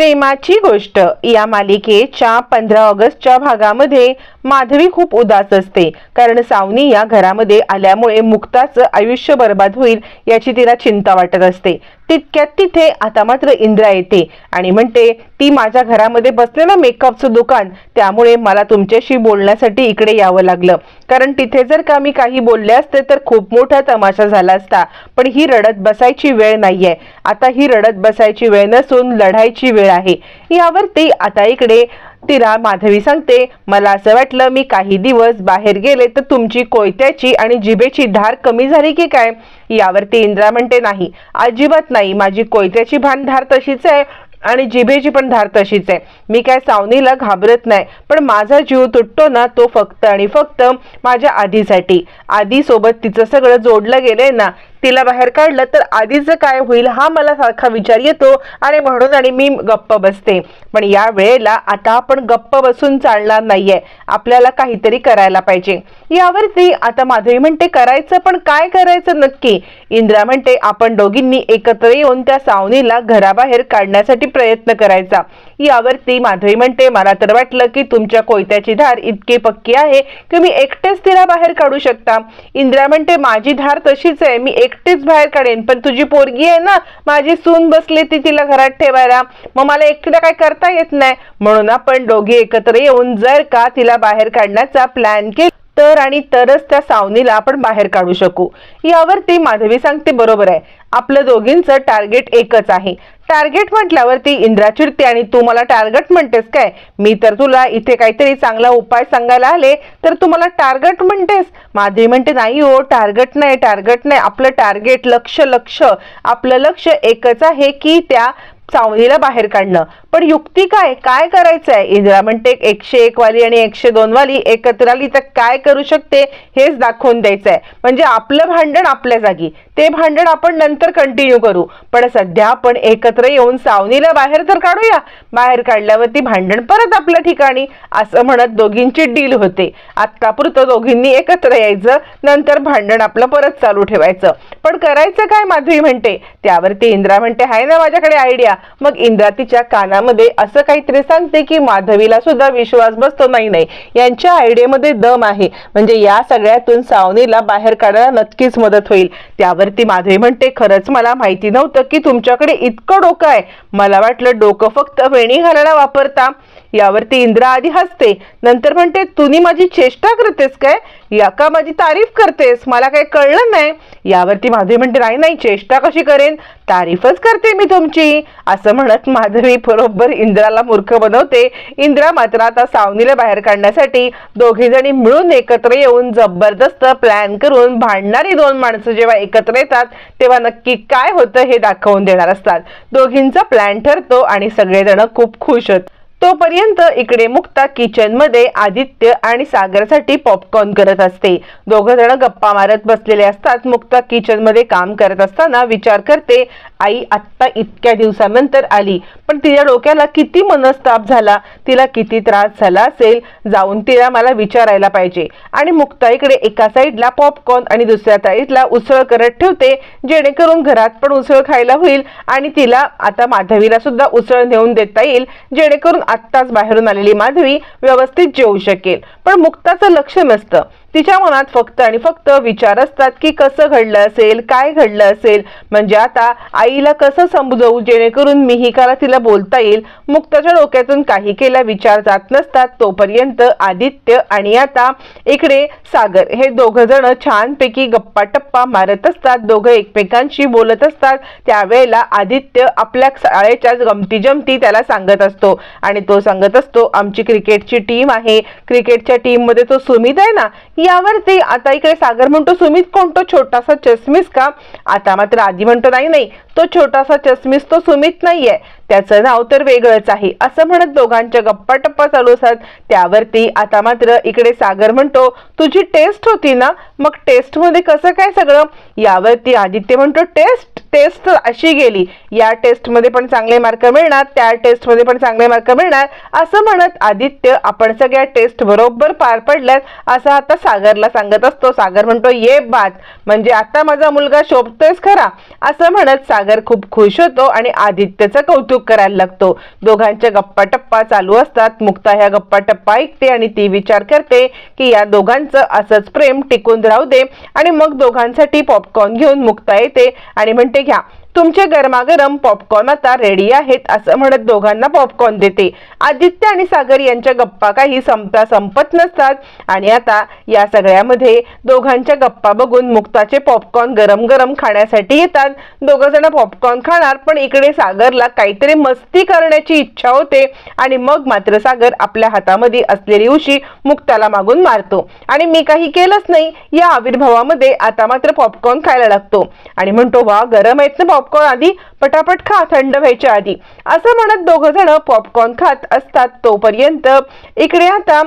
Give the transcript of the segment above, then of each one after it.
प्रेमाची गोष्ट. या मालिकेच्या पंधरा ऑगस्टच्या भागामध्ये माधवी खूप उदास असते. कारण सावनी या घरामध्ये आल्यामुळे मुक्ताचं आयुष्य बर्बाद होईल याची तिला चिंता वाटत असते. तितक्यात तिथे आता मात्र इंद्रा येते. आणि म्हणते ती माझ्या घरामध्ये बसलेलं मेकअपचं दुकान त्यामुळे मला तुमच्याशी बोलण्यासाठी इकडे यावं लागलं. कारण तिथे जर का मी काही बोलले असते तर खूप मोठा तमाशा झाला असता. पण ही रडत बसायची वेळ नाही आहे आता ही रडत बसायची वेळ नसून लढायची वेळ आहे. यावरती आता इकडे तिला माधवी सांगते मला असं वाटलं मी काही दिवस बाहेर गेले तर तुमची कोयत्याची आणि जिभेची धार कमी झाली की काय? यावरती इंद्रा म्हणते नाही अजिबात नाही. माझी कोयत्याची भान धार तशीच आहे आणि जिभेची पण धार तशीच आहे. मी काय सावनीला घाबरत नाही पण माझा जीव तुटतो ना तो फक्त आणि फक्त माझ्या आधीसाठी. आधी सोबत तिचं सगळं जोडलं गेलंय ना तिला बाहेर काढलं तर आधीचं काय होईल हा मला सारखा विचार येतो आणि म्हणून आणि मी गप्प बसते. पण या वेळेला आता आपण गप्प बसून चालणार नाहीये. आपल्याला काहीतरी करायला पाहिजे. यावरती आता माधवी म्हणते करायचं पण काय करायचं नक्की? इंद्रा म्हणते आपण दोघींनी एकत्र येऊन त्या सावनीला घराबाहेर काढण्यासाठी प्रयत्न करायचा. यावरती माधवी म्हणते मला तर वाटलं की तुमच्या कोयत्याची धार इतकी पक्की आहे की मी एकटेच तिला बाहेर काढू शकता. इंद्रा म्हणते माझी धार तशीच आहे. मी एक एकटीच बाहेर काढेन. पण तुझी पोरगी आहे ना माझी सून बसली ती तिला घरात ठेवायला. मग मला एकटीला काय करता येत नाही. म्हणून आपण दोघे एकत्र येऊन जर का तिला बाहेर काढण्याचा प्लॅन केला तर आणि तरच त्या सावनीला आपण बाहेर काढू शकू. यावरती माधवी सांगते बरोबर आहे. आपलं दोघींचं टार्गेट एकच आहे. टार्गेट म्हटल्यावरती इंद्रा चिडते आणि तू मला टार्गेट म्हणतेस काय? मी तर तुला इथे काहीतरी चांगला उपाय सांगायला आले तर तू मला टार्गेट म्हणतेस. माधवी म्हणते नाही हो टार्गेट नाही टार्गेट नाही. आपलं टार्गेट लक्ष लक्ष. आपलं लक्ष एकच आहे की त्या सावलीला बाहेर काढणं. पण युक्ती काय? काय करायचं आहे इंदिरा म्हणते एकशे एक वाली आणि एकशे दोन वाली एकत्र आली तर काय करू शकते? हेच दाखवून द्यायचं आहे म्हणजे आपलं भांडण आपल्या जागी. ते भांडण आपण नंतर कंटिन्यू करू. पण सध्या आपण एकत्र येऊन सावनीला बाहेर तर काढूया. बाहेर काढल्यावरती भांडण परत आपल्या ठिकाणी. असं म्हणत दोघींची डील होते. आत्तापुरतं दोघींनी एकत्र यायचं. नंतर भांडण आपलं परत चालू ठेवायचं. पण करायचं काय? माधवी म्हणते. त्यावरती इंद्रा म्हणते आहे ना माझ्याकडे आयडिया मग इंद्रा तिच्या कानामध्ये असं काहीतरी सांगते की माधवीला सुद्धा विश्वास बसतो नाही नाही यांच्या आयडियामध्ये दम आहे. म्हणजे या सगळ्यातून सावनीला बाहेर काढायला नक्कीच मदत होईल. त्यावरती माधवी म्हणते खरंच मला माहिती नव्हतं की तुमच्याकडे इतकं डोकं आहे. मला वाटलं डोकं फक्त वेणी घालायला वापरता. यावरती इंद्रा आधी हसते नंतर म्हणते तुम्ही माझी चेष्टा करतेस काय? या का माझी तारीफ करतेस? मला काही कळलं नाही. यावरती माधवी म्हणते नाही नाही चेष्टा कशी करेन? तारीफच करते मी तुमची. असं म्हणत माधवी बरोबर इंद्राला मूर्ख बनवते. इंद्रा मात्र आता सावनीला बाहेर काढण्यासाठी दोघी जणी मिळून एकत्र येऊन जबरदस्त प्लॅन करून भांडणारी दोन माणसं जेव्हा एकत्र येतात तेव्हा नक्की काय होतं हे दाखवून देणार असतात. दोघींचा प्लॅन ठरतो आणि सगळेजण खूप खुश होत. तोपर्यंत इकडे मुक्ता किचनमध्ये आदित्य आणि सागरसाठी पॉपकॉर्न करत असते. दोघं जण गप्पा मारत बसलेले असतात. मुक्ता किचनमध्ये काम करत असताना विचार करते आई आत्ता इतक्या दिवसानंतर आली. पण तिच्या डोक्याला किती मनस्ताप झाला तिला किती त्रास झाला असेल जाऊन तिला मला विचारायला पाहिजे. आणि मुक्ताईकडे एका साईडला पॉपकॉर्न आणि दुसऱ्या साईडला उसळ करत ठेवते जेणेकरून घरात पण उसळ खायला होईल आणि तिला आता माधवीला सुद्धा उसळ नेऊन देता येईल जेणेकरून आत्ताच बाहेरून आलेली माधवी व्यवस्थित जेवू शकेल. पण मुक्ताचं लक्ष नसतं. तिच्या मनात फक्त आणि फक्त विचार असतात की कसं घडलं असेल काय घडलं असेल. म्हणजे आता आईला कसं समजवू जेणेकरून मीही काला तिला बोलता येईल. मुक्ताच्या डोक्यातून काही केला विचार जात नसतात. तोपर्यंत आदित्य आणि आता इकडे सागर हे दोघं जण छानपैकी गप्पा टप्पा मारत असतात. दोघं एकमेकांशी बोलत असतात. त्यावेळेला आदित्य आपल्या शाळेच्या गमती जमती त्याला सांगत असतो. आणि तो सांगत असतो आमची क्रिकेटची टीम आहे. क्रिकेटच्या टीममध्ये तो सुमित आहे ना? यावरती आता इकडे सागर म्हणतो सुमित कोण? तो छोटासा चष्मीस का? आता मात्र आधी म्हणतो नाही नाही. तो छोटासा चष्मीस तो सुमित नाहीये. त्याचं नाव तर वेगळंच आहे. असं म्हणत दोघांच्या गप्पा टप्पा चालू असतात. त्यावरती आता मात्र इकडे सागर म्हणतो तुझी टेस्ट होती ना? मग टेस्टमध्ये कसं काय सगळं? यावरती आदित्य म्हणतो टेस्ट टेस्ट अशी गेली. या टेस्टमध्ये पण चांगले मार्क मिळणार त्या टेस्टमध्ये पण चांगले मार्क मिळणार. असं म्हणत आदित्य आपण सगळ्या टेस्ट बरोबर पार पडल्यात. असं आता सागरला सांगत असतो. सागर म्हणतो ये बात म्हणजे आता माझा मुलगा शोभतोयस खरा. असं म्हणत सागर खूप खुश होतो आणि आदित्यचं कौतुक सुख करायला लागतो. दोघांच्या गप्पा टप्पा चालू असतात. मुक्ता ह्या गप्पा टप्पा ऐकते आणि ती विचार करते की या दोघांचं असंच प्रेम टिकून राहू दे. आणि मग दोघांसाठी पॉपकॉर्न घेऊन मुक्ता येते आणि म्हणते घ्या तुमचे गरमागरम पॉपकॉर्न आता रेडी आहेत असं म्हणत दोघांना पॉपकॉर्न देते. आदित्य आणि सागर यांच्या गप्पा काही संपता संपत नसतात. आणि आता या सगळ्यामध्ये दोघांच्या गप्पा बघून मुक्ताचे पॉपकॉर्न गरम गरम खाण्यासाठी येतात. दोघं जण पॉपकॉर्न खाणार पण इकडे सागरला काहीतरी मस्ती करण्याची इच्छा होते. आणि मग मात्र सागर आपल्या हातामध्ये असलेली उशी मुक्ताला मागून मारतो. आणि मी काही केलंच नाही. या आविर्भावामध्ये आता मात्र पॉपकॉर्न खायला लागतो. आणि म्हणतो वा गरम आहेत ना पॉपकॉर्न आधी पटापट खा थंड व्हायच्या आधी. असं म्हणत दोघं जण पॉपकॉर्न खात असतात तोपर्यंत. इकडे आता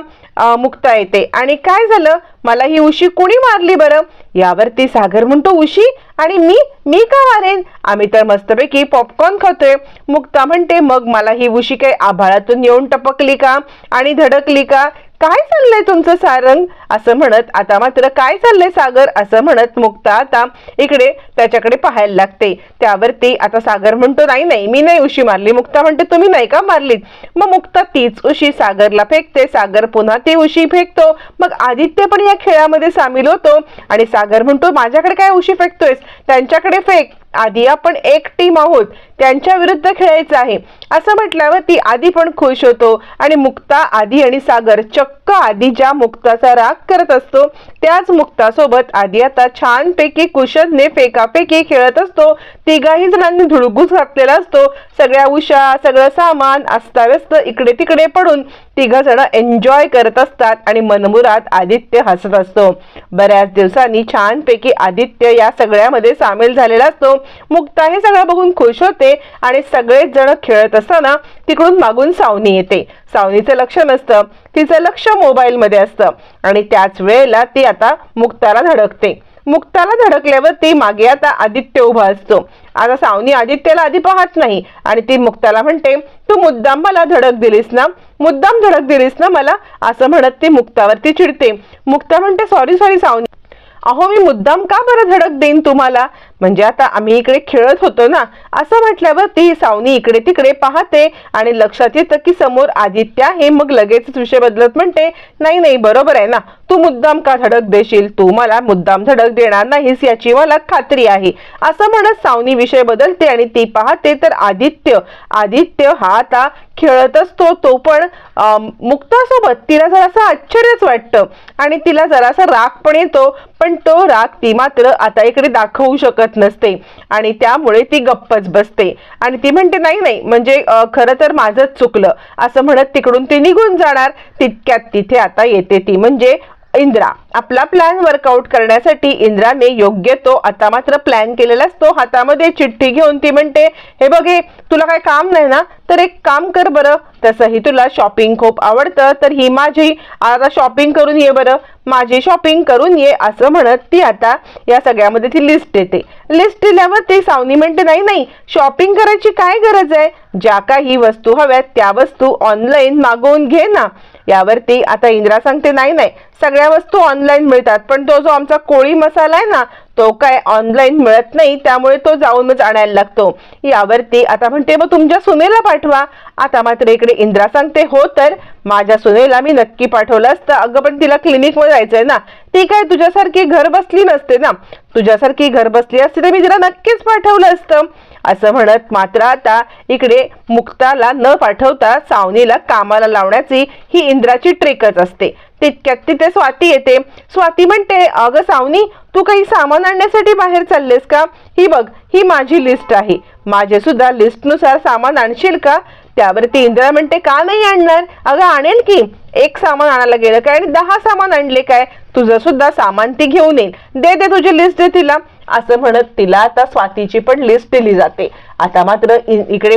मुक्ता येते. आणि काय झालं? मला ही उशी कुणी मारली बरं? यावरती सागर म्हणतो उशी आणि मी मी का मारेन आम्ही तर मस्तपैकी पॉपकॉर्न खातोय. मुक्ता म्हणते मग मला ही उशी काय आभाळातून येऊन टपकली का? आणि धडकली का? काय चाललंय तुमचं सारंग? असं म्हणत आता मात्र काय चाललंय सागर? असं म्हणत मुक्ता आता इकडे त्याच्याकडे पाहायला लागते. त्यावरती आता सागर म्हणतो नाही नाही मी नाही उशी मारली. मुक्ता म्हणते तुम्ही नाही का मारलीत? मग मुक्ता तीच उशी सागरला फेकते. सागर पुन्हा ती उशी फेकतो. मग आदित्य पण या खेळामध्ये सामील होतो. आणि सागर म्हणतो माझ्याकडे काय उशी फेकतोयस? त्यांच्याकडे फेक आधी आपण एक टीम आहोत त्यांच्या विरुद्ध खेळायचं आहे. असं म्हटल्यावर ती आधी पण खुश होतो आणि मुक्ता आधी आणि सागर चक्क आधी ज्या मुक्ताचा राग करत असतो त्याच मुक्तासोबत आधी आता छानपैकी कुशलने फेकाफेकी खेळत असतो. तिघाही जणांनी धुळगूस घातलेला असतो. सगळ्या उषा सगळं सामान अस्ताव्यस्त इकडे तिकडे पडून तिघ जण एन्जॉय करत असतात आणि मनमुरात आदित्य हसत असतो. बऱ्याच दिवसांनी छानपैकी आदित्य या सगळ्यामध्ये सामील झालेला असतो. मुक्ता हे सगळं बघून खुश होते आणि सगळेच जण खेळत असताना तिकडून मागून सावनी येते. सावनीचं लक्ष नसतं तिचं लक्ष मोबाईल मध्ये असतं. आणि त्याच वेळेला ती आता मुक्ताला धडकते. मुक्ताला धडकल्यावर ती मागे आता आदित्य उभा असतो. आता सावनी आदित्यला आधी पाहत नाही. आणि ती मुक्ताला म्हणते तू मुद्दाम मला धडक दिलीस ना? मुद्दाम धडक दिलीस ना मला? असं म्हणत ती मुक्तावरती चिडते. मुक्ता म्हणते सॉरी सॉरी सावनी. अहो मी मुद्दाम का बरं धडक देईन तुम्हाला? म्हणजे आता आम्ही इकडे खेळत होतो ना असं म्हटल्यावर ती सावनी इकडे तिकडे पाहते आणि लक्षात येतं की समोर आदित्य हे मग लगेच विषय बदलत म्हणते नाही नाही बरोबर आहे ना तू मुद्दाम का धडक देशील? तू मला मुद्दाम धडक देणार नाहीस याची मला खात्री आहे. असं म्हणत सावनी विषय बदलते आणि ती पाहते तर आदित्य आदित्य हा आता खेळत असतो तो पण मुक्तासोबत तिला जरासं आश्चर्यच वाटतं आणि तिला जरासा राग पण येतो पण तो राग ती मात्र आता इकडे दाखवू शकत नसते. आणि त्यामुळे ती गप्पच बसते. आणि ती म्हणते नाही नाही म्हणजे खरं तर माझंच चुकलं. असं म्हणत तिकडून ती निघून जाणार. तितक्यात तिथे आता येते ती. म्हणजे इंद्रा आपला प्लॅन वर्कआउट करण्यासाठी इंद्राने योग्य तो आता मात्र प्लॅन केलेला असतो हातामध्ये चिठ्ठी घेऊन ती म्हणते हे बघ हे तुला काय काम नाही ना? तर एक काम कर बरं. तसंही तुला शॉपिंग खूप आवडतं तर ही माझी आता शॉपिंग करून ये बरं. माझी शॉपिंग करून ये असं म्हणत ती आता या सगळ्यामध्ये ती लिस्ट देते. लिस्ट दिल्यावर ती सावनी म्हणते नाही नाही शॉपिंग करायची काय गरज आहे? ज्या काही वस्तू हव्यात त्या वस्तू ऑनलाईन मागवून घे ना. यावरती आता इंदिरा सांगते नाही नाही सगळ्या वस्तू ऑनलाईन मिळतात पण तो जो आमचा कोळी मसाला आहे ना तो काय ऑनलाईन मिळत नाही त्यामुळे तो जाऊनच आणायला लागतो. यावरती आता म्हणते मग तुमच्या सुनेला पाठवा. आता मात्र इकडे इंद्रा सांगते हो तर माझ्या सुनेला मी नक्की पाठवलं असतं. अगं पण तिला क्लिनिकमध्ये जायचंय ना. ती काय तुझ्यासारखी घर बसली नसते ना. तुझ्यासारखी घर बसली असते तर मी तिला नक्कीच पाठवलं असतं. असं म्हणत मात्र आता इकडे मुक्ताला न पाठवता सावनीला कामाला लावण्याची ही इंद्राची ट्रिकच असते. तितक्यात तिथे स्वाती येते. स्वाती म्हणते अगं सावनी तू काही सामान आणण्यासाठी बाहेर चाललेस का? ही बघ ही माझी लिस्ट आहे. माझे सुद्धा लिस्टनुसार सामान आणशील का? त्यावरती इंदिरा म्हणते का नाही आणणार? अगं आणेल की. एक सामान आणायला गेलं काय आणि दहा सामान आणले काय? तुझं सुद्धा सामान ती घेऊन येईल. दे दे तुझी लिस्ट दे तिला. असं म्हणत तिला आता स्वातीची पण लिस्ट दिली जाते. आता मात्र इकडे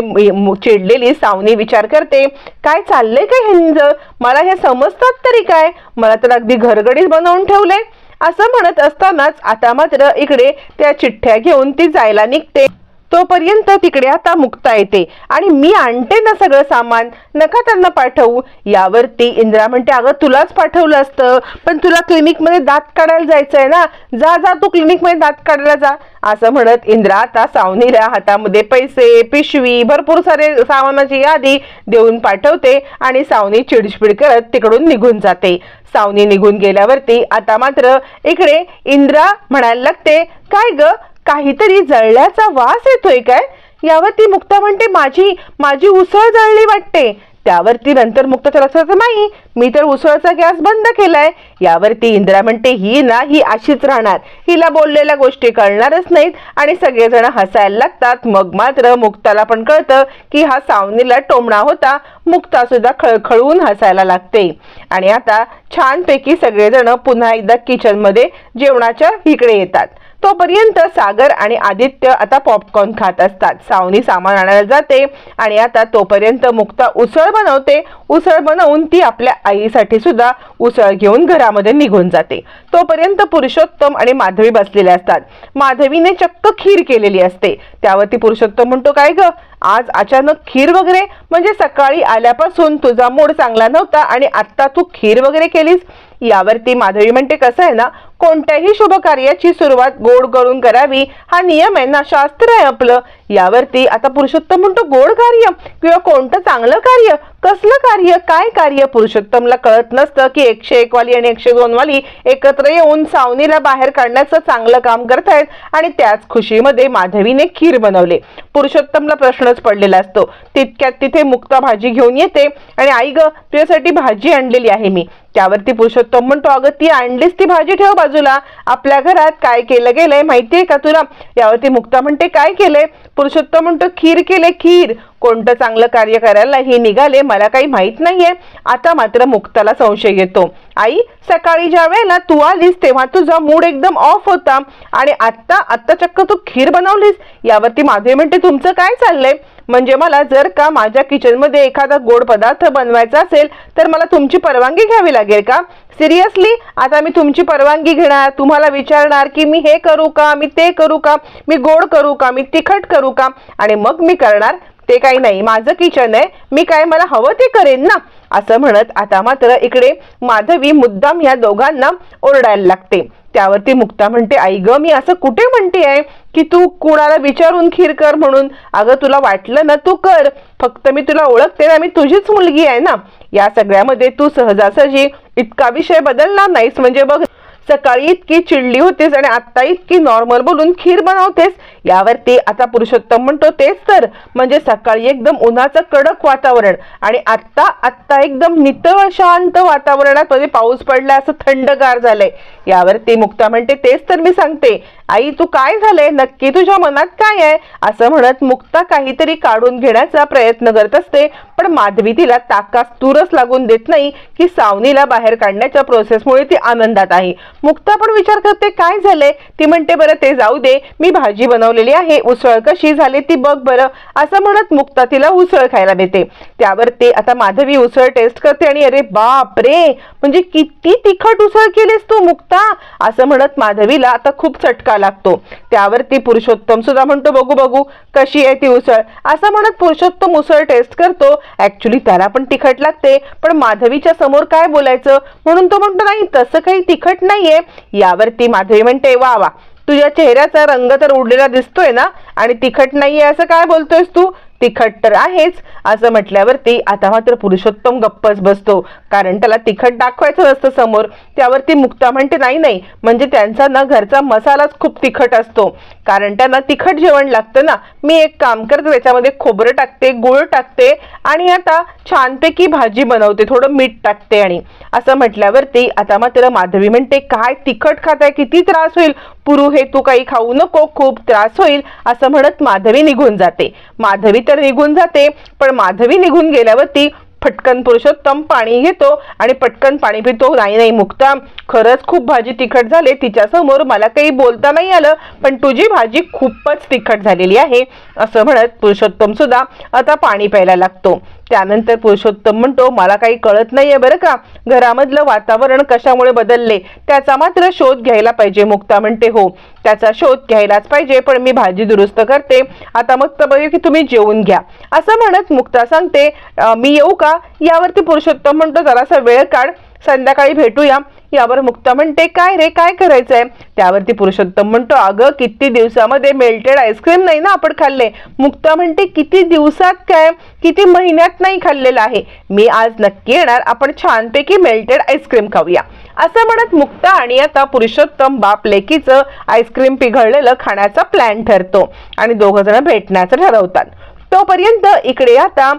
चिडलेली सावनी विचार करते काय चाललंय काय हिंज? मला हे समजतात तरी काय? मला तर अगदी घरगडीच बनवून ठेवलंय. असं म्हणत असतानाच आता मात्र इकडे त्या चिठ्ठ्या घेऊन ती जायला निघते. तोपर्यंत तिकडे आता मुक्ता येते. आणि मी आणते ना सगळं सामान. नका त्यांना पाठवू. यावरती इंदिरा म्हणते अगं तुलाच पाठवलं असतं. पण तुला क्लिनिकमध्ये दात काढायला जायचं आहे ना. जा जा तू क्लिनिकमध्ये दात काढायला जा. असं म्हणत इंद्रा आता सावनीला हातामध्ये पैसे पिशवी भरपूर सारे सामानाची यादी देऊन पाठवते आणि सावनी चिडचिड करत तिकडून निघून जाते. सावनी निघून गेल्यावरती आता मात्र इकडे इंद्रा म्हणायला लागते काय ग? काहीतरी जळल्याचा वास येतोय काय? यावरती मुक्ता म्हणते माझी माझी उसळ जळली वाटते. त्यावरती नंतर मुक्ताच्या लक्षात नाही मी तर उसळचा गॅस बंद केलाय. यावरती इंदिरा म्हणते ही ना ही अशीच राहणार. हिला बोललेल्या गोष्टी कळणारच नाहीत आणि सगळेजण हसायला लागतात. मग मात्र मुक्ताला पण कळतं की हा सावनीला टोमणा होता. मुक्ता सुद्धा खळखळून हसायला लागते. आणि आता छानपैकी सगळेजण पुन्हा एकदा किचनमध्ये जेवणाच्या इकडे येतात. तोपर्यंत सागर आणि आदित्य आता पॉपकॉर्न खात असतात. सावनी सामान आणायला जाते आणि आता तोपर्यंत मुक्ता उसळ बनवते. उसळ बनवून ती आपल्या आईसाठी सुद्धा उसळ घेऊन घरामध्ये निघून जाते. तोपर्यंत पुरुषोत्तम आणि माधवी बसलेले असतात. माधवीने चक्क खीर केलेली असते. त्यावरती पुरुषोत्तम म्हणतो काय ग? आज अचानक खीर वगैरे? म्हणजे सकाळी आल्यापासून तुझा मूड चांगला नव्हता आणि आत्ता तू खीर वगैरे केलीस? यावरती माधवी म्हणते कसं आहे ना कोणत्याही शुभ कार्याची सुरुवात गोड करून करावी. हा नियम आहे ना शास्त्र आहे आपलं. यावरती आता पुरुषोत्तम म्हणतो गोड कार्य किंवा कोणतं चांगलं कार्य? कसलं कार्य? काय कार्य? पुरुषोत्तमला कळत नसतं की एकशे एक वाली आणि एकशे दोन वाली एकत्र येऊन सावनीला बाहेर काढण्याचं चांगलं काम करतायत आणि त्याच खुशीमध्ये माधवीने खीर बनवले. पुरुषोत्तमला प्रश्नच पडलेला असतो तितक्यात तिथे मुक्ता भाजी घेऊन येते आणि आई ग तुझ्यासाठी भाजी आणलेली आहे मी. त्यावरती पुरुषोत्तम म्हणतो अगं ती आणलीस ती भाजी ठेव बाजूला. आपल्या घरात काय केलं गेलंय माहितीये का तुला? यावरती मुक्ता म्हणते काय केलंय? पुरुषोत्तम म्हणतो खीर केले खीर. कोणतं चांगलं कार्य करायला हे निघाले मला काही माहीत नाहीये. आता मात्र मुक्ताला संशय येतो. आई सकाळी ज्या वेळेला तू आलीस तेव्हा तुझा मूड एकदम ऑफ होता. आणि आत्ता आत्ता चक्क तू खीर बनवलीस यावरती माधवी म्हणते तुमचं काय चाललंय? म्हणजे मला जर का माझ्या किचनमध्ये एखादा गोड पदार्थ बनवायचा असेल तर मला तुमची परवानगी घ्यावी लागेल का? सिरियसली आता मी तुमची परवानगी घेणार. तुम्हाला विचारणार की मी हे करू का मी ते करू का मी गोड करू का मी तिखट करू का? आणि मग मी करणार ते काही नाही माझं किचन आहे मी काय मला हवं ते करेन ना असं म्हणत आता मात्र इकडे माधवी मुद्दाम ह्या दोघांना ओरडायला लागते. त्यावरती मुक्ता म्हणते आई ग मी असं कुठे म्हणते आहे की तू कुणाला विचारून खीर कर म्हणून? अगं तुला वाटलं ना तू कर फक्त मी तुला ओळखते ना मी तुझीच मुलगी आहे ना. या सगळ्यामध्ये तू सहजासहजी इतका विषय बदलणार नाहीस म्हणजे बघ सकाळी इतकी चिडली होतीस आणि आता इतकी नॉर्मल बोलून खीर बनवतेस यावरती आता पुरुषोत्तम म्हणतो तेच तर. म्हणजे सकाळी एकदम उन्हाचं कडक वातावरण आणि आत्ता आत्ता एकदम नितळ शांत वातावरणात म्हणजे पाऊस पडला असं थंडगार झालंय. यावरती मुक्ता म्हणते तेच तर मी सांगते. आई तू काय झालंय? नक्की तुझ्या मनात काय आहे? असं म्हणत मुक्ता काहीतरी काढून घेण्याचा प्रयत्न करत असते. पण माधवी तिला ताकास तूरच लागून देत नाही की सावनीला बाहेर काढण्याच्या प्रोसेसमुळे ती आनंदात आहे. मुक्ता पण विचार करते काय झालंय? ती म्हणते बरं ते जाऊ दे. मी भाजी बनवलेली आहे. उसळ कशी झाली ती बघ बरं. असं म्हणत मुक्ता तिला उसळ खायला देते. त्यावर ते आता माधवी उसळ टेस्ट करते आणि अरे बाप रे म्हणजे किती तिखट उसळ केलीस तू मुक्ता? असं म्हणत माधवीला आता खूप चटका लागतो. त्यावरती पुरुषोत्तम सुद्धा म्हणतो बघू बघू कशी आहे ती उसळ? असं म्हणत पुरुषोत्तम उसळ टेस्ट करतो. ऍक्च्युली त्याला पण तिखट लागते. पण माधवीच्या समोर काय बोलायचं? म्हणून तो म्हणतो नाही तसं काही तिखट नाहीये. यावरती माधवी म्हणते वा वा. तुझ्या चेहऱ्याचा रंग तर उडलेला दिसतोय ना? आणि तिखट नाहीये असं काय बोलतोयस तू? तिखट तर आहेच असं म्हटल्यावरती आता मात्र पुरुषोत्तम गप्पच बसतो. कारण त्याला तिखट दाखवायचं असतं समोर. त्यावरती मुक्ता म्हणते नाही नाही. म्हणजे त्यांचा ना घरचा मसालाच खूप तिखट असतो. कारण त्यांना तिखट जेवण लागतं ना मी एक काम करते त्याच्यामध्ये खोबरं टाकते गुळ टाकते आणि आता छानपैकी भाजी बनवते थोडं मीठ टाकते आणि. असं म्हटल्यावरती आता मात्र माधवी म्हणते काय तिखट खाताय किती त्रास होईल? पुरू हे तू काही खाऊ नको खूप त्रास होईल. असं म्हणत माधवी निघून जाते. माधवी तर निघून जाते. पण माधवी निघून गेल्यावरती पटकन पुरुषोत्तम पाणी घेतो आणि पटकन पाणी पितो. नाही नाही मुक्ता खरंच खूप भाजी तिखट झाले. तिच्यासमोर मला काही बोलता नाही आलं पण तुझी भाजी खूपच तिखट झालेली आहे असं म्हणत पुरुषोत्तम सुद्धा आता पाणी प्यायला लागतो. त्यानंतर पुरुषोत्तम म्हणतो मला काही कळत नाहीये बरं का. घरामधलं वातावरण कशामुळे बदलले? त्याचा मात्र शोध घ्यायला पाहिजे मुक्ता म्हणते. हो त्याचा शोध घ्यायलाच पाहिजे पण मी भाजी दुरुस्त करते. आता मग तर बघू की तुम्ही जेवून घ्या. असं म्हणत मुक्ता सांगते मी येऊ का? यावरती पुरुषोत्तम म्हणतो जरासा वेळ काढ. संध्याकाळी भेटूया. यावर मुक्ता म्हणते काय रे काय करायचंय? त्यावरती पुरुषोत्तम म्हणतो अगं किती दिवसामध्ये मेल्टेड आईस्क्रीम नाही ना आपण खाल्ले? मुक्ता म्हणते किती दिवसात काय? किती महिन्यात नाही खाल्लेलं आहे. मी आज नक्की येणार आपण छानपैकी मेल्टेड आईस्क्रीम खाऊया. असं म्हणत मुक्ता आणि आता पुरुषोत्तम बाप लेकीचं आईस्क्रीम पिघळलेलं खाण्याचा प्लॅन ठरतो आणि दोघ जण भेटण्याचं ठरवतात. तोपर्यंत इकडे आता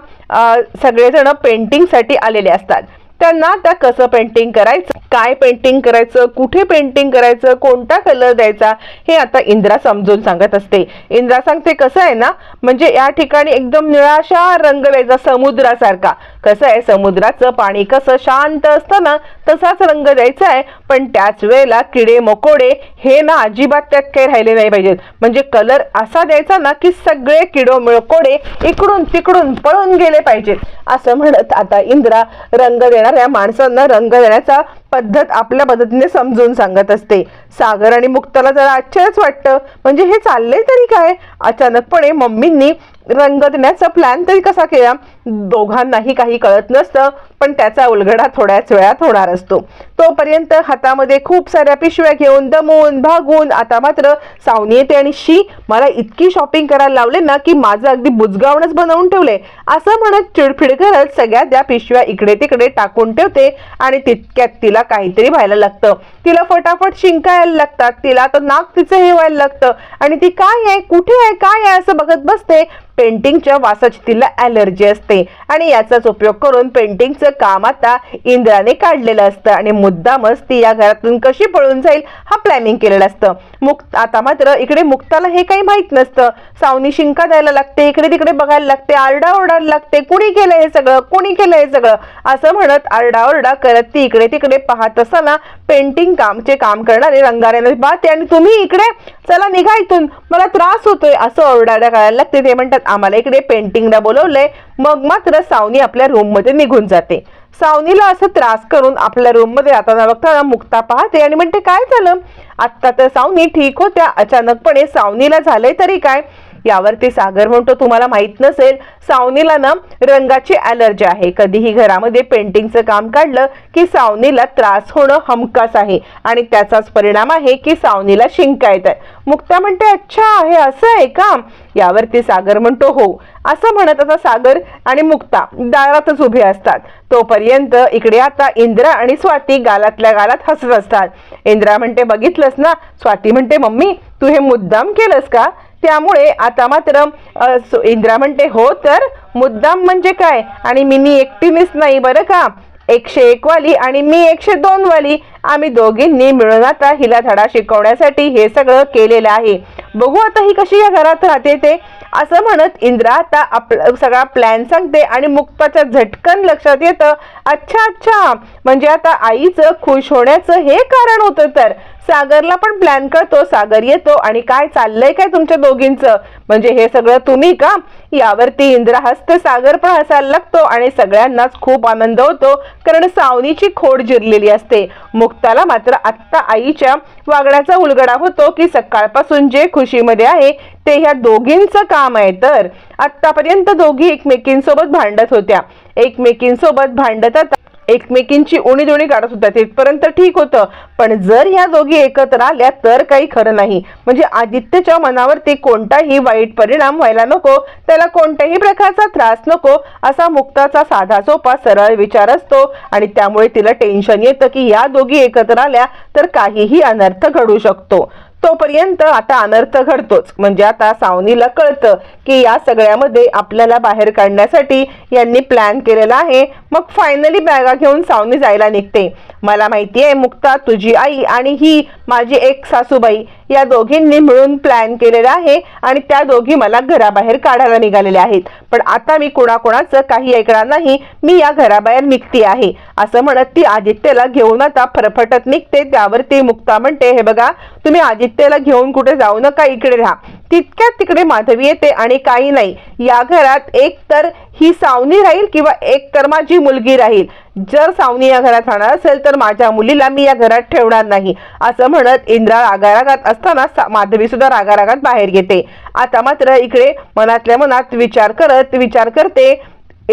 सगळेजण पेंटिंगसाठी आलेले असतात. त्यांना आता कसं पेंटिंग करायचं काय पेंटिंग करायचं कुठे पेंटिंग करायचं कोणता कलर द्यायचा हे आता इंद्रा समजून सांगत असते. इंद्रा सांगते कसं आहे ना म्हणजे या ठिकाणी एकदम निळाशा रंग द्यायचा समुद्रासारखा. कसं आहे समुद्राचं पाणी कसं शांत असतं ना तसाच रंग द्यायचा आहे. पण त्याच वेळेला किडे मकोडे हे ना अजिबात त्यात काही राहिले नाही पाहिजेत. म्हणजे कलर असा द्यायचा ना की सगळे किडो मिळकोडे इकडून तिकडून पळून गेले पाहिजेत. असं म्हणत आता इंद्रा रंग देणाऱ्या माणसांना रंग देण्याचा पद्धत आपल्या पद्धतीने समजून सांगत असते. सागर आणि मुक्ताला जरा आश्चर्यच वाटतं. म्हणजे हे चाललंय तरी काय? अचानकपणे मम्मींनी रंगतण्याचा प्लॅन तरी कसा केला? दोघांनाही काही कळत नसतं पण त्याचा उलगडा थोड्याच वेळात होणार असतो. तोपर्यंत हातामध्ये खूप साऱ्या पिशव्या घेऊन दमून भागून आता मात्र सावनी येते आणि शी मला इतकी शॉपिंग करायला लावले ना की माझं अगदी बुजगावणच बनवून ठेवले. असं म्हणत चिडफिड करत सगळ्या त्या पिशव्या इकडे तिकडे टाकून ठेवते आणि तितक्यात तिला काहीतरी व्हायला लागतं. तिला फटाफट शिंकायला लागतात. तिला तर नाक तिचं हे व्हायला लागतं. आणि ती काय आहे? कुठे आहे? काय आहे? असं बघत बसते. पेंटिंगच्या वासाची तिला ॲलर्जी असते आणि याचाच उपयोग करून पेंटिंगचं काम आता इंद्राने काढलेलं असतं आणि मुद्दामच ती या घरातून कशी पळून जाईल हा प्लॅनिंग केलेलं असतं. मुक्त आता मात्र इकडे मुक्ताला हे काही माहीत नसतं. सावनी शिंका द्यायला लागते इकडे तिकडे बघायला लागते आरडा ओरडायला लागते कुणी केलं हे सगळं कुणी केलं हे सगळं? असं म्हणत आरडाओरडा करत ती इकडे तिकडे पाहत असताना पेंटिंग कामचे काम करणारे रंगाऱ्याने पाहते आणि तुम्ही इकडे चला निघा इथून. मला त्रास होतोय असं ओरडायला करायला लागते. ते म्हणतात आम्हाला इकडे पेंटिंगला बोलवलंय. मग मात्र सावनी आपल्या रूममध्ये निघून जाते. सावनीला असं त्रास करून आपल्या रूममध्ये जाताना बघताना मुक्ता पाहते आणि म्हणते काय झालं? आत्ता तर सावनी ठीक होत्या. अचानकपणे सावनीला झालंय तरी काय? यावरती सागर म्हणतो तुम्हाला माहीत नसेल सावनीला ना रंगाची ॲलर्जी आहे. कधीही घरामध्ये पेंटिंगचं काम काढलं की सावनीला त्रास होणं हमखास आहे. आणि त्याचाच परिणाम आहे की सावनीला शिंका येत आहे मुक्ता म्हणते अच्छा आहे असं आहे का? यावरती सागर म्हणतो हो. असं म्हणत आता सागर आणि मुक्ता दारातच उभे असतात. तोपर्यंत इकडे आता इंद्रा आणि स्वाती गालातल्या गालात हसत असतात. इंद्रा म्हणते बघितलंस ना? स्वाती म्हणते मम्मी तू हे मुद्दाम केलंस का? त्यामुळे आता मात्र इंदिरा इंद्रा म्हणते हो तर मुद्दाम म्हणजे काय? आणि मिनी एकटीनेच नाही बरं का? एकशे एक वाली आणि मी एकशे दोन वाली. आम्ही दोघींनी मिळून आता हिला धडा शिकवण्यासाठी हे सगळं केलेलं आहे. बघू आता ही कशी या घरात राहते ते. असं म्हणत इंद्रा आता आपला सगळा प्लॅन सांगते आणि मुक्ताच्या झटकन लक्षात येतं अच्छा अच्छा. म्हणजे आता आईचं खुश होण्याचं हे कारण होतं तर. सागरला पण प्लॅन करतो. सागर येतो. आणि काय चाललंय काय तुमच्या दोघींचं? म्हणजे हे सगळं तुम्ही का? यावरती इंद्रा सागर पण हसायला लागतो आणि सगळ्यांनाच खूप आनंद होतो. कारण सावनीची खोड जिरलेली असते. मुक्ताला मात्र आत्ता आईच्या वागण्याचा उलगडा होतो की सकाळपासून जे खुशीमध्ये आहे ते ह्या दोघींचं काम आहे तर. आतापर्यंत दोघी एकमेकींसोबत भांडत होत्या. एकमेकींसोबत भांडत आता एकमेकींची उणी दोणी काढत होत्या तिथपर्यंत ठीक होतं. पण जर ह्या दोघी एकत्र आल्या तर काही खरं नाही. म्हणजे आदित्यच्या मनावरती कोणताही वाईट परिणाम व्हायला नको. त्याला कोणत्याही प्रकारचा त्रास नको. असा मुक्ताचा साधा सोपा सरळ विचार असतो. आणि त्यामुळे तिला टेन्शन येतं की या दोघी एकत्र आल्या तर काहीही अनर्थ घडू शकतो. तोपर्यंत आता अनर्थ घडतोच. म्हणजे आता सावनीला कळतं की या सगळ्यामध्ये आपल्याला बाहेर काढण्यासाठी यांनी प्लॅन केलेला आहे. मग फायनली बॅगा घेऊन सावनी जायला निघते. मला माहिती आहे मुक्ता तुझी आई आणि ही माझी एक सासूबाई या दोघींनी मिळून प्लॅन केलेला आहे आणि त्या दोघी मला घराबाहेर काढायला निघालेल्या आहेत. पण आता मी कोणाकोणाचं काही ऐकणार नाही. मी या घराबाहेर निघते आहे. असं म्हणत ती आदित्यला घेऊन आता फरफटत निघते. त्यावर ती मुक्ता म्हणते हे बघा तुम्ही आदित्यला घेऊन कुठे जाऊ नका इकडे राहा. तितक्यात तिकडे माधवी येते आणि काही नाही. या घरात एक तर ही सावनी राहील किंवा एक तर माझी मुलगी राहील. जर सावनी या घरात राहणार असेल तर माझ्या मुलीला मी या घरात ठेवणार नाही असं म्हणत इंद्रा रागारागात असताना सा- माधवी सुद्धा रागारागात बाहेर येते. आता मात्र इकडे मनातल्या मनात विचार करत विचार करते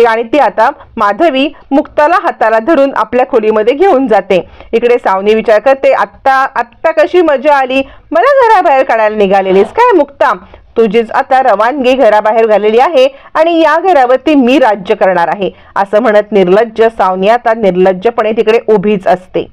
आणि ती आता माधवी मुक्ताला हाताला धरून आपल्या खोलीमध्ये घेऊन जाते. इकडे सावनी विचार करते आत्ता आत्ता कशी मजा आली? मला घराबाहेर काढायला निघालेलीस काय मुक्ता? तुझीच आता रवानगी घराबाहेर घालेली आहे आणि या घरावरती मी राज्य करणार आहे. असं म्हणत निर्लज्ज सावनी आता निर्लज्जपणे तिकडे उभीच असते.